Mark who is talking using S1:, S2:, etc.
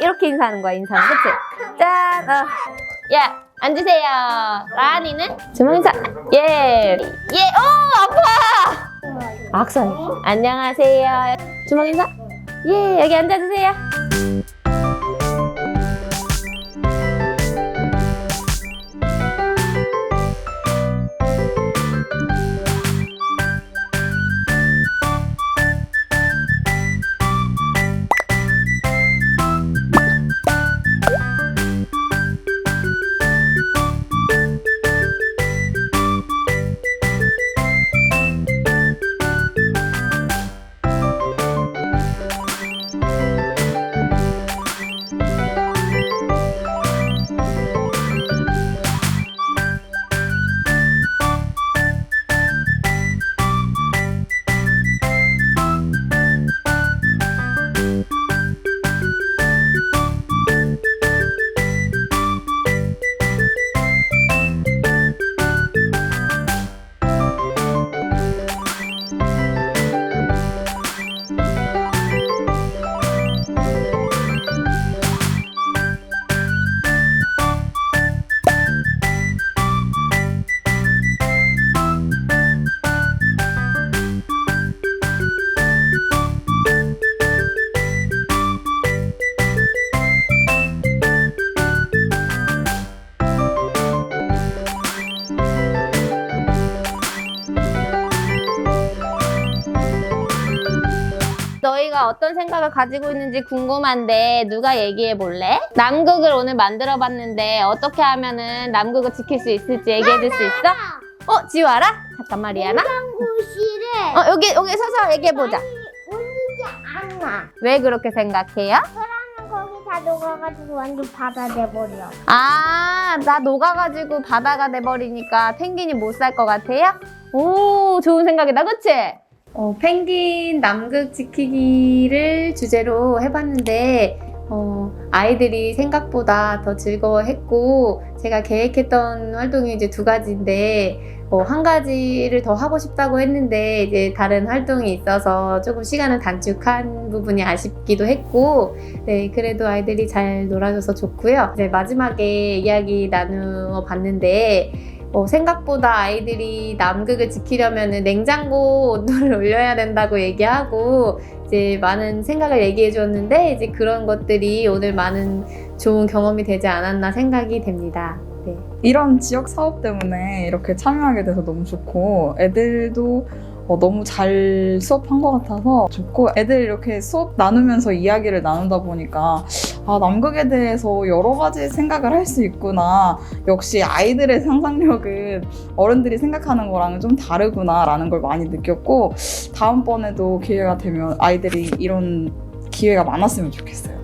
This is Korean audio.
S1: 이렇게 인사하는 거야 인사는 그치? 짠! 어. 야 앉으세요 라은이는 주먹 인사 예! 예! 오! 아파! 악선 안녕하세요 주먹 인사 예 여기 앉아주세요 너희가 어떤 생각을 가지고 있는지 궁금한데 누가 얘기해 볼래? 남극을 오늘 만들어 봤는데 어떻게 하면은 남극을 지킬 수 있을지 얘기해 줄 수 있어? 어, 지우 알아? 잠깐만 리아나.
S2: 구실에
S1: 어, 여기 여기 서서 얘기해 보자. 왜 그렇게 생각해요?
S2: 그러면 거기 다 녹아가지고 완전 바다 돼버려.
S1: 아, 나 녹아가지고 바다가 돼버리니까 펭귄이 못 살 것 같아요? 오, 좋은 생각이다, 그치? 어, 펭귄 남극 지키기를 주제로 해봤는데, 어, 아이들이 생각보다 더 즐거워했고, 제가 계획했던 활동이 이제 두 가지인데, 어, 한 가지를 더 하고 싶다고 했는데, 이제 다른 활동이 있어서 조금 시간을 단축한 부분이 아쉽기도 했고, 네, 그래도 아이들이 잘 놀아줘서 좋고요. 이제 마지막에 이야기 나누어 봤는데, 어, 생각보다 아이들이 남극을 지키려면 냉장고 온도를 올려야 된다고 얘기하고, 이제 많은 생각을 얘기해 줬는데, 이제 그런 것들이 오늘 많은 좋은 경험이 되지 않았나 생각이 됩니다. 네.
S3: 이런 지역 사업 때문에 이렇게 참여하게 돼서 너무 좋고 애들도 어, 너무 잘 수업한 것 같아서 좋고 애들 이렇게 수업 나누면서 이야기를 나누다 보니까 아 남극에 대해서 여러 가지 생각을 할 수 있구나 역시 아이들의 상상력은 어른들이 생각하는 거랑은 좀 다르구나라는 걸 많이 느꼈고 다음번에도 기회가 되면 아이들이 이런 기회가 많았으면 좋겠어요.